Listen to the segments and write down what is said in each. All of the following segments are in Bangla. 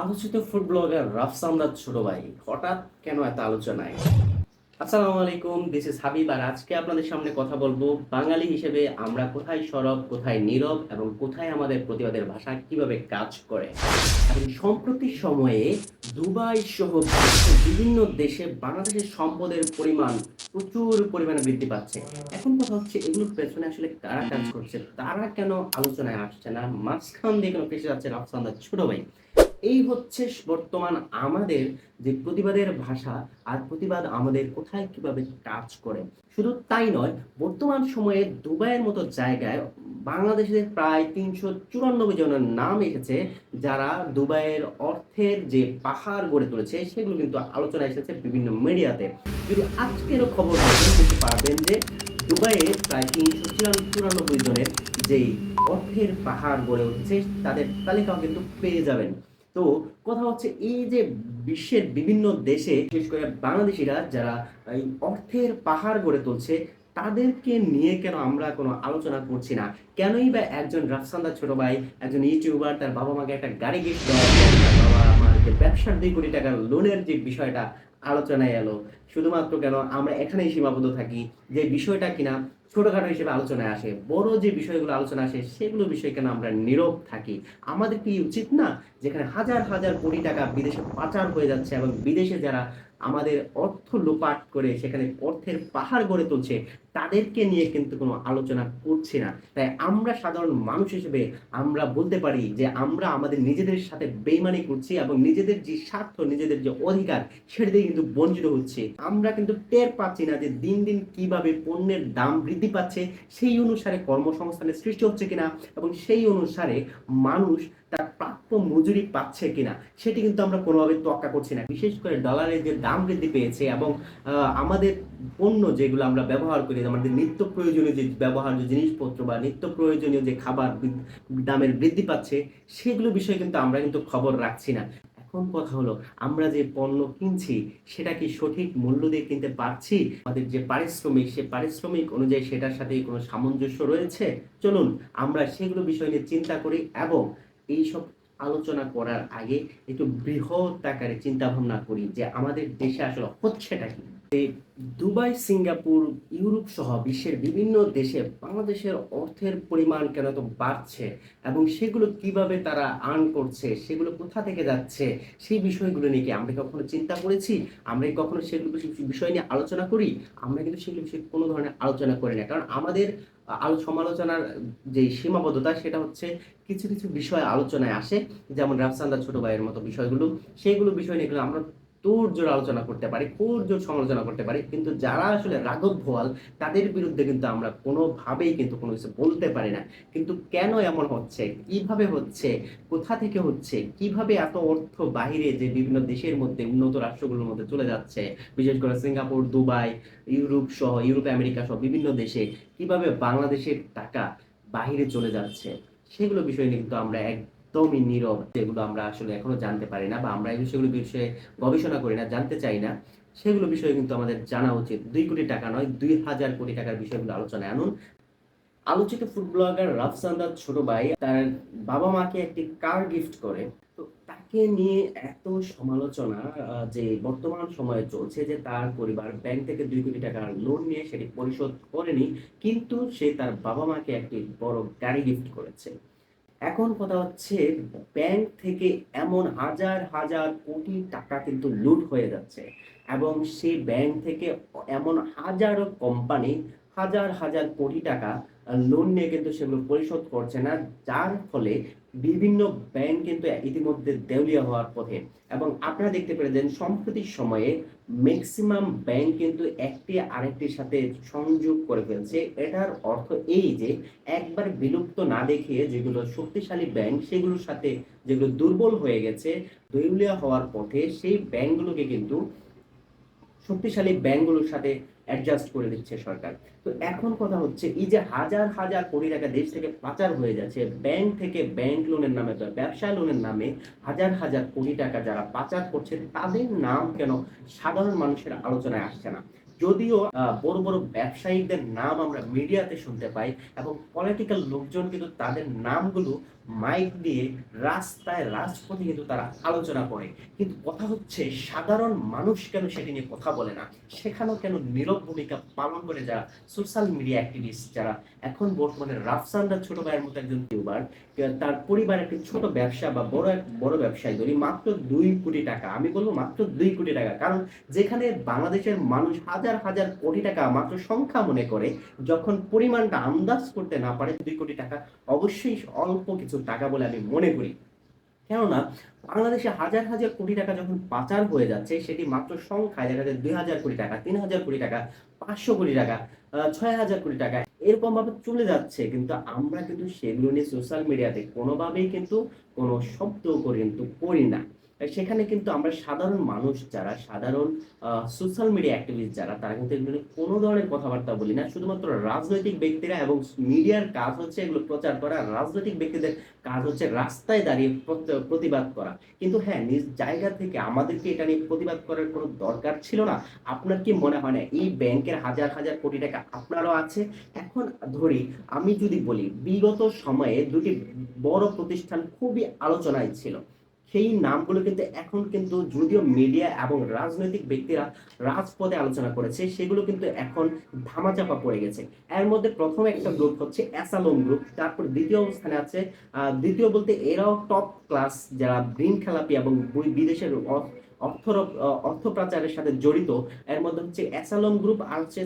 আলোচিত ফুড ব্লগার রাফসান্দার ছোট ভাই, হঠাৎ কেন এত আলোচনায়? আসসালামু আলাইকুম দিস ইজ হাবিব আর আজকে আপনাদের সামনে কথা বলব বাঙালি হিসেবে আমরা কোথায় সরব, কোথায় নীরব এবং কোথায় আমাদের প্রতিবাদের ভাষা কীভাবে কাজ করে। এবং সম্প্রতি সময়ে দুবাই সহ বিভিন্ন দেশে বাংলাদেশের সম্পদের পরিমাণ প্রচুর পরিমাণে বৃদ্ধি পাচ্ছে। এখন কথা হচ্ছে এগুলোর পেছনে আসলে কারা কাজ করছে, তারা কেন আলোচনায় আসছে না? মাঝখান দিয়ে কেন ফেসে যাচ্ছে রাফসান্দার ছোট ভাই। এই হচ্ছে বর্তমান আমাদের যে প্রতিবাদের ভাষা আর প্রতিবাদ আমাদের কোথায় কীভাবে কাজ করে। শুধু তাই নয়, বর্তমান সময়ে দুবাইয়ের মতো জায়গায় বাংলাদেশের প্রায় তিনশো চুরানব্বই জনের নাম এসেছে যারা দুবাইয়ের অর্থের যে পাহাড় গড়ে তুলেছে সেগুলো কিন্তু আলোচনায় এসেছে বিভিন্ন মিডিয়াতে। যদি আজকেরও খবর দেখেন বুঝতে পারবেন যে দুবাইয়ে প্রায় তিনশো চুরানব্বই জনের যেই অর্থের পাহাড় গড়ে উঠেছে তাদের তালিকাও কিন্তু পেয়ে যাবেন। তো কথা হচ্ছে এই যে বিশ্বের বিভিন্ন দেশে, বিশেষ করে বাংলাদেশিরা যারা এই অর্থের পাহাড় গড়ে তুলছে, তাদেরকে নিয়ে কেন আমরা কোনো আলোচনা করছি না? কেনই বা একজন রাফসান্দা ছোট ভাই, একজন ইউটিউবার তার বাবা মাকে একটা গাড়ি গিফট দেওয়া বাবা যে ব্যবসার দুই কোটি টাকার লোনের যে বিষয়টা আলোচনায় এলো। শুধুমাত্র কেন আমরা এখানেই সীমাবদ্ধ থাকি যে বিষয়টা কিনা ছোটখাটো হিসেবে আলোচনায় আসে, বড় যে বিষয়গুলো আলোচনা আসে, সেগুলো বিষয়ে কেন আমরা নীরব থাকি? আমাদের কি উচিত না? যেখানে হাজার হাজার কোটি টাকা বিদেশে পাচার হয়ে যাচ্ছে এবং বিদেশে যারা আমাদের অর্থ লোপাট করে সেখানে অর্থের পাহাড় গড়ে তুলছে, তাদেরকে নিয়ে কিন্তু কোনো আলোচনা করছি না। তাই আমরা সাধারণ মানুষ হিসেবে আমরা বলতে পারি যে আমরা আমাদের নিজেদের সাথে বেইমানি করছি এবং নিজেদের যে স্বার্থ, নিজেদের যে অধিকার, সেটা দিয়ে কিন্তু বঞ্চিত হচ্ছে। আমরা কিন্তু টের পাচ্ছি না যে দিন দিন কীভাবে পণ্যের দাম বৃদ্ধি পাচ্ছে, সেই অনুসারে কর্মসংস্থানের সৃষ্টি হচ্ছে কিনা এবং সেই অনুসারে মানুষ তার প্রাপ্য মজুরি পাচ্ছে কিনা, সেটি কিন্তু আমরা কোনোভাবে তোয়াক্কা করছি না। বিশেষ করে ডলারের যে দাম বৃদ্ধি পেয়েছে এবং আমাদের পণ্য যেগুলো আমরা ব্যবহার করি, আমাদের নিত্য প্রয়োজনীয় যে ব্যবহার্য জিনিসপত্র বা নিত্য প্রয়োজনীয় যে খাবার দামের বৃদ্ধি পাচ্ছে, সেগুলো বিষয়ে কিন্তু আমরা কিন্তু খবর রাখছি না। এখন কথা হলো, আমরা যে পণ্য কিনছি, সেটা কি সঠিক মূল্য দিয়ে কিনতে পারছি? আমাদের যে পারিশ্রমিক, সে পারিশ্রমিক অনুযায়ী সেটার সাথে কোনো সামঞ্জস্য রয়েছে? চলুন, আমরা সেগুলো বিষয় নিয়ে চিন্তা করি এবং এইসব আলোচনা করার আগে একটু বৃহৎ আকারে চিন্তা ভাবনা করি যে আমাদের দেশে আসলে হচ্ছেটা কি? দুবাই, সিঙ্গাপুর, ইউরোপ সহ বিশ্বের বিভিন্ন দেশে বাংলাদেশের অর্থের পরিমাণ কেন তো বাড়ছে এবং সেগুলো কীভাবে তারা আর্ন করছে, সেগুলো কোথা থেকে যাচ্ছে, সেই বিষয়গুলো নিয়ে কি আমরা কখনো চিন্তা করেছি? আমরা কখনো সেগুলো বিষয়- নিয়ে আলোচনা করি? আমরা কিন্তু সেগুলো বিষয়ে কোনো ধরনের আলোচনা করি না। কারণ আমাদের সমালোচনার যে সীমাবদ্ধতা, সেটা হচ্ছে কিছু কিছু বিষয় আলোচনায় আসে। যেমন রাফসান্দা ছোট ভাইয়ের মতো বিষয়গুলো, সেইগুলো বিষয় নিয়ে আমরা তোর জোর আলোচনা করতে পারি কোর জোর সমালোচনা করতে পারি, কিন্তু যারা আসলে রাঘব ভোয়াল তাদের বিরুদ্ধে কিন্তু আমরা কোনোভাবেই কিন্তু কোনো কিছু বলতে পারি না। কিন্তু কেন এমন হচ্ছে? কীভাবে হচ্ছে? কোথা থেকে হচ্ছে? কীভাবে এত অর্থ বাইরে যে বিভিন্ন দেশের মধ্যে উন্নত রাষ্ট্রগুলোর মধ্যে চলে যাচ্ছে, বিশেষ করে সিঙ্গাপুর, দুবাই, ইউরোপ সহ, ইউরোপ, আমেরিকা সহ বিভিন্ন দেশে, কীভাবে বাংলাদেশের টাকা বাইরে চলে যাচ্ছে? সেগুলো বিষয় নিয়ে কিন্তু আমরা একদমই নীরব, যেগুলো আমরা আসলে এখনও জানতে পারি না বা আমরা এই বিষয়গুলো বিষয়ে গবেষণা করি না, জানতে চাই না। সেগুলো বিষয়ে কিন্তু আমাদের জানা উচিত। দুই কোটি টাকা নয়, দুই হাজার কোটি টাকার বিষয়গুলো আলোচনায় আনুন। আলোচিত ফুড ব্লগার রাফসান্দার ছোট ভাই, তার বাবা মাকে একটি কার গিফট করে। তো তাকে নিয়ে এত সমালোচনা যে বর্তমান সময়ে চলছে যে তার পরিবার ব্যাংক থেকে দুই কোটি টাকার লোন নিয়ে সেটি পরিশোধ করেনি, কিন্তু সে তার বাবা মাকে একটি বড় গাড়ি গিফট করেছে। এখন কথা হচ্ছে ব্যাংক থেকে এমন হাজার হাজার কোটি টাকা কিন্তু লুট হয়ে যাচ্ছে এবং সেই ব্যাংক থেকে এমন হাজারো কোম্পানি হাজার হাজার কোটি টাকা লোন নিয়ে কিন্তু সেগুলো পরিশোধ করছে না, যার ফলে বিভিন্ন ব্যাংক কিন্তু ইতিমধ্যে দেউলিয়া হওয়ার পথে। এবং আপনারা দেখতে পেরেছেন সম্প্রতি সময়ে ম্যাক্সিমাম ব্যাংক কিন্তু একটি আরেকটির সাথে সংযোগ করে ফেলছে। এটার অর্থ এই যে, একবার বিলুপ্ত না দেখে যেগুলো শক্তিশালী ব্যাংক সেগুলোর সাথে যেগুলো দুর্বল হয়ে গেছে দৈলিয়া হওয়ার পথে সেই ব্যাংকগুলোকে কিন্তু শক্তিশালী ব্যাংকগুলোর সাথে অ্যাডজাস্ট করে দিচ্ছে সরকার। তো এখন কথা হচ্ছে, এই যে হাজার হাজার কোটি টাকা দেশ থেকে পাচার হয়ে যাচ্ছে ব্যাংক থেকে ব্যাংক লোনের নামে, বা ব্যবসা লোনের নামে হাজার হাজার কোটি টাকা যারা পাচার করছে, তাদের নাম কেন সাধারণ মানুষের আলোচনায় আসছে না? যদিও বড় বড় ব্যবসায়ীদের নাম আমরা মিডিয়াতে শুনতে পাই এবং পলিটিক্যাল লোকজন কিন্তু তাদের নামগুলো মাইক দিয়ে রাস্তায় রাজপথে কিন্তু তারা আলোচনা করে। কিন্তু কথা হচ্ছে, সাধারণ মানুষ কেন সেটি নিয়ে কথা বলে না? সেখানেও কেন নীরব ভূমিকা পালন করে যারা সোশ্যাল মিডিয়া অ্যাক্টিভিস্ট যারা এখন বর্তমানে রাফসানরা ছোট ভাইয়ের মতো একজন ইউটিউবার তার পরিবার একটি ছোট ব্যবসা বা বড় এক, বড় ব্যবসায়ী ধরি মাত্র দুই কোটি টাকা। আমি বলব মাত্র দুই কোটি টাকা। কারণ যেখানে বাংলাদেশের মানুষ হাজার হাজার কোটি টাকা মাত্র সংখ্যা মনে করে, যখন পরিমাণটা আন্দাজ করতে না পারে দুই কোটি টাকা, অবশ্যই অল্প কিছু টাকা বলে আমি মনে করি। কেননা, বাংলাদেশে হাজার হাজার কোটি টাকা যখন পাচার হয়ে যাচ্ছে, সেটি মাত্র সংখ্যায় দেখা যায় দুই হাজার কোটি টাকা, তিন হাজার কোটি টাকা, পাঁচশো কোটি টাকা ছয় হাজার কোটি টাকা, এরকম ভাবে চলে যাচ্ছে। কিন্তু আমরা কিন্তু সেগুলো নিয়ে সোশ্যাল মিডিয়াতে কোনোভাবেই কিন্তু কোনো শব্দ কিন্তু করি না। সেখানে কিন্তু আমরা সাধারণ মানুষ যারা, সাধারণ সোশ্যাল মিডিয়া অ্যাক্টিভিস্ট যারা, তারা কিন্তু এগুলো কোনো ধরনের কথাবার্তা বলি না। শুধুমাত্র রাজনৈতিক ব্যক্তিরা এবং মিডিয়ার কাজ হচ্ছে এগুলো প্রচার করা, রাজনৈতিক ব্যক্তিদের কাজ হচ্ছে রাস্তায় দাঁড়িয়ে প্রতিবাদ করা। কিন্তু হ্যাঁ নিজ জায়গা থেকে আমাদেরকে এটা নিয়ে প্রতিবাদ করার কোনো দরকার ছিল না। আপনার কি মনে হয় না, এই ব্যাংকের হাজার হাজার কোটি টাকা আপনারও আছে? এখন ধরি, আমি যদি বলি, বিগত সময়ে দুটি বড় প্রতিষ্ঠান খুবই আলোচনায় ছিল। সেই নামগুলো কিন্তু এখন কিন্তু যদিও মিডিয়া এবং রাজনৈতিক ব্যক্তিরা রাজপথে আলোচনা করেছে, সেগুলো কিন্তু এখন ধামাচাপা পড়ে গেছে। এর মধ্যে প্রথম একটা গ্রুপ হচ্ছে অ্যাসালম গ্রুপ তারপর দ্বিতীয় অবস্থানে আছে দ্বিতীয় বলতে এরাও টপ ক্লাস যারা ব্রিন খেলাপি এবং বিদেশের অর্থ অর্থ পাচারের সাথে জড়িত। এর মধ্যে হচ্ছে অ্যাসালম গ্রুপ আর হচ্ছে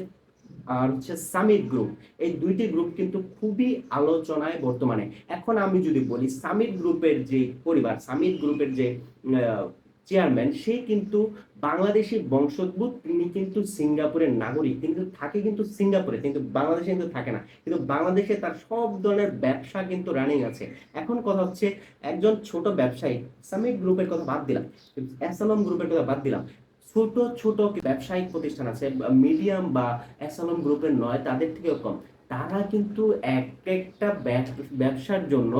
আর হচ্ছে সামিট গ্রুপ এই দুইটি গ্রুপ কিন্তু খুবই আলোচনায় বর্তমানে। এখন আমি যদি বলি সামিট গ্রুপের যে পরিবার সামিট গ্রুপের যে চেয়ারম্যান সে কিন্তু বাংলাদেশি বংশোদ্ভূত। তিনি কিন্তু সিঙ্গাপুরের নাগরিক। তিনি কিন্তু থাকে কিন্তু সিঙ্গাপুরে। কিন্তু বাংলাদেশে কিন্তু থাকে না। কিন্তু বাংলাদেশে তার সব ধরনের ব্যবসা কিন্তু রানিং আছে। এখন কথা হচ্ছে একজন ছোট ব্যবসায়ী। সামিট গ্রুপের কথা বাদ দিলাম। অ্যাসালম গ্রুপের কথা বাদ দিলাম। ছোট ছোট ব্যবসায়িক প্রতিষ্ঠান আছে মিডিয়াম বা অ্যাসালম গ্রুপের নয়, তাদের থেকেও কম। তারা কিন্তু এক একটা ব্যবসার জন্য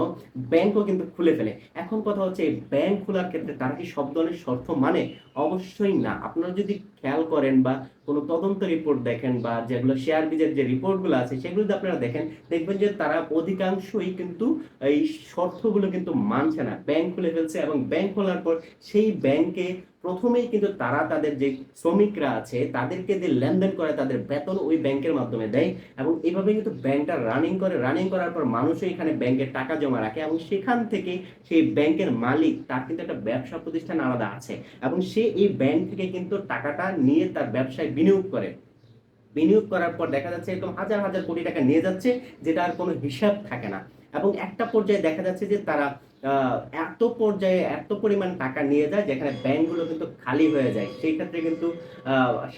ব্যাংকও কিন্তু খুলে ফেলে। এখন কথা হচ্ছে এই ব্যাংক খোলার ক্ষেত্রে তারা কি সব ধরনের শর্ত মানে? অবশ্যই না। আপনারা যদি খেয়াল করেন বা কোনো তদন্ত রিপোর্ট দেখেন বা যেগুলো শেয়ার বিজের যে রিপোর্টগুলো আছে, সেগুলো যদি আপনারা দেখেন, দেখবেন যে তারা অধিকাংশই কিন্তু এই শর্তগুলো কিন্তু মানছে না। ব্যাংক খুলে ফেলছে এবং ব্যাংক খোলার পর সেই ব্যাংকে প্রথমেই কিন্তু তারা তাদের যে শ্রমিকরা আছে, তাদেরকে যে লেনদেন করে, তাদের বেতন ওই ব্যাংকের মাধ্যমে দেয় এবং এইভাবে কিন্তু ব্যাংকটা রানিং করে রানিং করার পর মানুষও এখানে ব্যাংকে টাকা জমা রাখে এবং সেখান থেকে সেই ব্যাংকের মালিক তার কিন্তু একটা ব্যবসা প্রতিষ্ঠান আলাদা আছে এবং সে এই ব্যাংক থেকে কিন্তু টাকাটা নিয়ে তার ব্যবসায় বিনিয়োগ করে। বিনিয়োগ করার পর দেখা যাচ্ছে এরকম হাজার হাজার কোটি টাকা নিয়ে যাচ্ছে যেটা আর কোনো হিসাব থাকে না। এবং একটা পর্যায়ে দেখা যাচ্ছে যে তারা এত পর্যায়ে এত পরিমাণ টাকা নিয়ে যায় যেখানে ব্যাংকগুলো কিন্তু খালি হয়ে যায়। সেই ক্ষেত্রে কিন্তু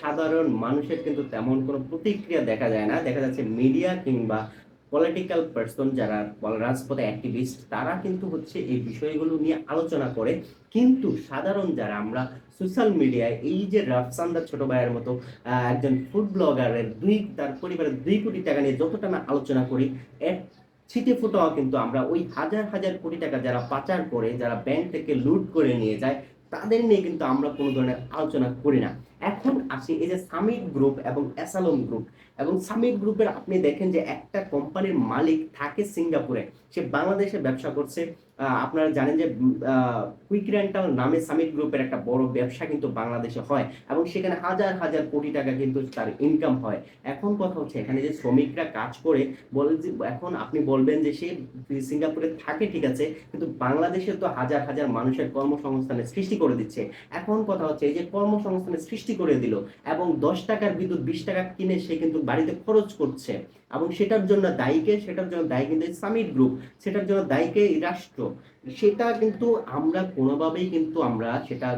সাধারণ মানুষের কিন্তু তেমন কোনো প্রতিক্রিয়া দেখা যায় না। দেখা যাচ্ছে মিডিয়া কিংবা পলিটিক্যাল পার্সন যারা রাজপথে অ্যাক্টিভিস্ট, তারা কিন্তু হচ্ছে এই বিষয়গুলো নিয়ে আলোচনা করে। কিন্তু সাধারণ যারা, আমরা সোশ্যাল মিডিয়ায় এই যে রাফসান্দার ছোট ভাইয়ের মতো একজন ফুড ব্লগারের দুই, তার পরিবারের দুই কোটি টাকা নিয়ে যতটা না আলোচনা করি, এর ছিটে ফুটাও কিন্তু আমরা ওই হাজার হাজার কোটি টাকা যারা পাচার করে, যারা ব্যাংক থেকে লুট করে নিয়ে যায়, তাদের নিয়ে কিন্তু আমরা কোনো ধরনের আলোচনা করি না। এখন আসি এই যে সামিট গ্রুপ এবং অ্যাসালম গ্রুপ এবং সামিট গ্রুপের আপনি দেখেন যে একটা কোম্পানির মালিক থাকে সিঙ্গাপুরে সে বাংলাদেশে ব্যবসা করছে। আপনারা জানেন যে কুইক রেন্টাল নামে সামিট গ্রুপের একটা বড় ব্যবসা কিন্তু বাংলাদেশে হয় এবং সেখানে হাজার হাজার কোটি টাকা কিন্তু তার ইনকাম হয়। এখন কথা হচ্ছে, এখানে যে শ্রমিকরা কাজ করে, বলে যে, এখন আপনি বলবেন যে, সে সিঙ্গাপুরে থাকে, ঠিক আছে, কিন্তু বাংলাদেশে তো হাজার হাজার মানুষের কর্মসংস্থানের সৃষ্টি করে দিচ্ছে। এখন কথা হচ্ছে, এই যে কর্মসংস্থানের সৃষ্টি করে দিল এবং দশ টাকার বিদ্যুৎ, বিশ টাকা কিনে সে কিন্তু বাড়িতে খরচ করছে এবং সেটার জন্য দায়ীকে, সেটার জন্য দায়ী কিন্তু সামিট গ্রুপ সেটার জন্য দায়ীকে রাষ্ট্র সেটা কিন্তু আমরা কোনোভাবেই কিন্তু আমরা সেটা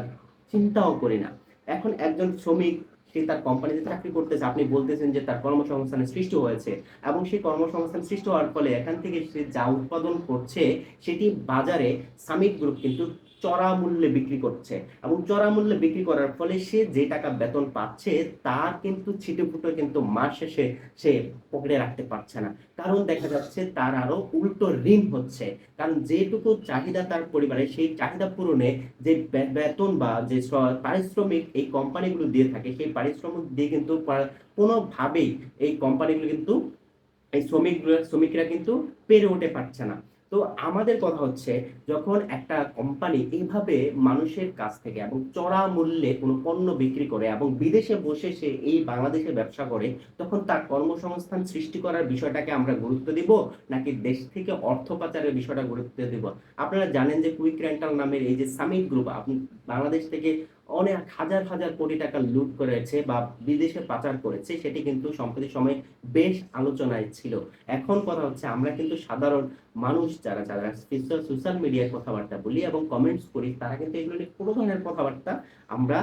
চিন্তাও করি না। এখন একজন শ্রমিক, সে তার কোম্পানিতে চাকরি করতেছে, আপনি বলতেছেন যে তার কর্মসংস্থানের সৃষ্টি হয়েছে এবং সেই কর্মসংস্থান সৃষ্টি হওয়ার ফলে এখান থেকে সে যা উৎপাদন করছে, সেটি বাজারে সামিট গ্রুপ কিন্তু চড়া মূল্যে বিক্রি করছে। এবং চড়া মূল্যে বিক্রি করার ফলে সে যে টাকা বেতন পাচ্ছে, তার কিন্তু ছিটে ফুটো কিন্তু মাস শেষে সে পকেটে রাখতে পারছে না। কারণ দেখা যাচ্ছে তার আরও উল্টো ঋণ হচ্ছে। কারণ যেটুকু চাহিদা তার পরিবারে, সেই চাহিদা পূরণে যে বেতন বা যে পারিশ্রমিক এই কোম্পানিগুলো দিয়ে থাকে, সেই পারিশ্রমিক দিয়ে কিন্তু কোনোভাবেই এই কোম্পানিগুলো কিন্তু, এই শ্রমিকগুলো, শ্রমিকরা কিন্তু পেরে উঠে পারছে না। তো আমাদের কথা হচ্ছে, যখন একটা কোম্পানি এইভাবে মানুষের কাছ থেকে এবং চড়া মূল্যে কোনো পণ্য বিক্রি করে এবং বিদেশে বসে সে এই বাংলাদেশে ব্যবসা করে, তখন তার কর্মসংস্থান সৃষ্টি করার বিষয়টাকে আমরা গুরুত্ব দিব নাকি দেশ থেকে অর্থ পাচারের বিষয়টা গুরুত্ব দিব? আপনারা জানেন যে কুইক রেন্টাল নামের এই যে সামিট গ্রুপ, আপনি বাংলাদেশ থেকে অনেক হাজার হাজার কোটি টাকা লুট করেছে বা বিদেশে পাচার করেছে, সেটি কিন্তু সম্প্রতি সময়ে বেশ আলোচনায় ছিল। এখন কথা হচ্ছে আমরা কিন্তু সাধারণ মানুষ যারা যারা সোশ্যাল মিডিয়ায় কথাবার্তা বলি এবং কমেন্টস করি, তারা কিন্তু এগুলো নিয়ে কোনো ধরনের কথাবার্তা আমরা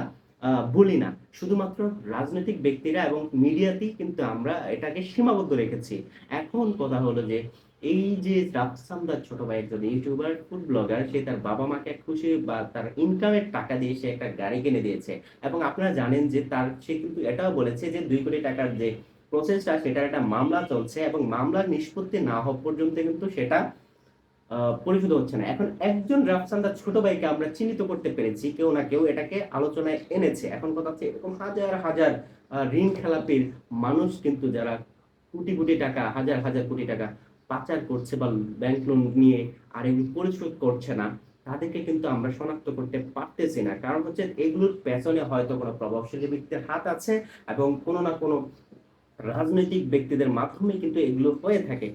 বলি না। শুধুমাত্র রাজনৈতিক ব্যক্তিরা এবং মিডিয়াতেই কিন্তু আমরা এটাকে সীমাবদ্ধ রেখেছি। এখন কথা হলো যে এই যে রাফসামদার ছোট ভাই একজন ইউটিউবার ফুড ব্লগার, সে তার বাবা মাকে খুশি বা তার ইনকামের টাকা দিয়ে সে একটা গাড়ি কিনে দিয়েছে। এবং আপনারা জানেন যে তার, সে কিন্তু এটাও বলেছে যে দুই কোটি টাকার যে প্রসেসটা সেটার একটা মামলা চলছে এবং মামলার নিষ্পত্তি না হওয়া পর্যন্ত কিন্তু সেটা পরিশোধ হচ্ছে না। এখন একজন রাফসান্দার ছোট ভাইকে আমরা চিহ্নিত করতে পেরেছি, কেউ না কেউ এটাকে আলোচনায় এনেছে। এখন কথা হচ্ছে এরকম হাজার হাজার ঋণ খেলাপির মানুষ কিন্তু যারা কোটি কোটি টাকা, হাজার হাজার কোটি টাকা পাচার করছে বা ব্যাংক লোন নিয়ে আর এগুলো পরিশোধ করছে না, তাদেরকে কিন্তু আমরা শনাক্ত করতে পারতেছি না। কারণ হচ্ছে এগুলোর পেছনে হয়তো কোনো প্রভাবশালী ব্যক্তির হাত আছে এবং কোনো না কোনো রাজনৈতিক ব্যক্তিদের মাধ্যমে কিন্তু এগুলো হয়ে থাকে।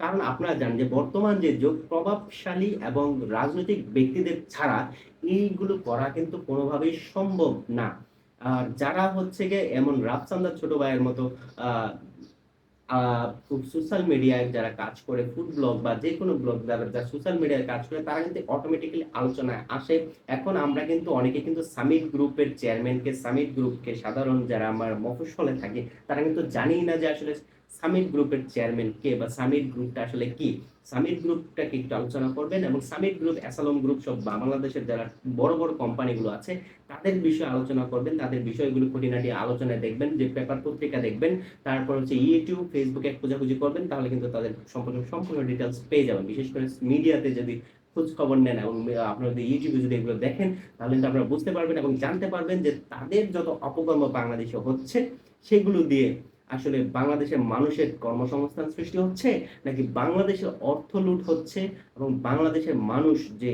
কারণ আপনারা জানেন যে বর্তমান যে যুগ, প্রভাবশালী এবং রাজনৈতিক ব্যক্তিদের ছাড়া এইগুলো করা কিন্তু কোনোভাবেই সম্ভব না। আর যারা হচ্ছে গিয়ে এমন রাফসান্দার ছোট ভাইয়ের মতো আহ সোশ্যাল মিডিয়ায় যারা কাজ করে ফুড ব্লগ বা যে কোনো ব্লগ যারা যারা সোশ্যাল মিডিয়ায় কাজ করে, তারা কিন্তু অটোমেটিক্যালি আলোচনায় আসে। এখন আমরা কিন্তু অনেকে কিন্তু সামিট গ্রুপের চেয়ারম্যানকে সামিট গ্রুপকে সাধারণ যারা আমার মফস্বলে থাকে, তারা কিন্তু জানেই না যে আসলে সামিট গ্রুপের চেয়ারম্যান কে বা সামিট গ্রুপটা আসলে কি? সামিট গ্রুপটাকে একটু আলোচনা করবেন এবং সামিট গ্রুপ, অ্যাসালম গ্রুপ সব বাংলাদেশের যারা বড় বড় কোম্পানিগুলো আছে, তাদের বিষয়ে আলোচনা করবেন, তাদের বিষয়গুলো খুঁটিনাটি আলোচনায় দেখবেন, যে পেপার পত্রিকা দেখবেন, তারপর হচ্ছে ইউটিউব ফেসবুকে খোঁজাখুঁজি করবেন, তাহলে কিন্তু তাদের সম্পূর্ণ সম্পূর্ণ ডিটেলস পেয়ে যাবেন। বিশেষ করে মিডিয়াতে যদি খোঁজ খবর নেন এবং আপনারা যদি ইউটিউবে যদি এগুলো দেখেন, তাহলে কিন্তু আপনারা বুঝতে পারবেন এবং জানতে পারবেন যে তাদের যত অপকর্ম বাংলাদেশে হচ্ছে, সেগুলো দিয়ে আসলে বাংলাদেশের মানুষের কর্মসংস্থান সৃষ্টি হচ্ছে, নাকি বাংলাদেশের অর্থ লুট হচ্ছে এবং বাংলাদেশের মানুষ যে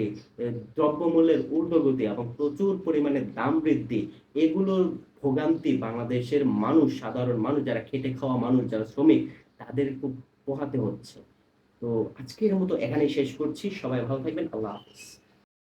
দ্রব্যমূল্যের ঊর্ধ্বগতি এবং প্রচুর পরিমাণে দাম বৃদ্ধি, এগুলোর ভোগান্তি বাংলাদেশের মানুষ, সাধারণ মানুষ, যারা খেটে খাওয়া মানুষ, যারা শ্রমিক, তাদের খুব পোহাতে হচ্ছে। তো আজকের মতো এখানেই শেষ করছি। সবাই ভালো থাকবেন। আল্লাহ হাফিজ।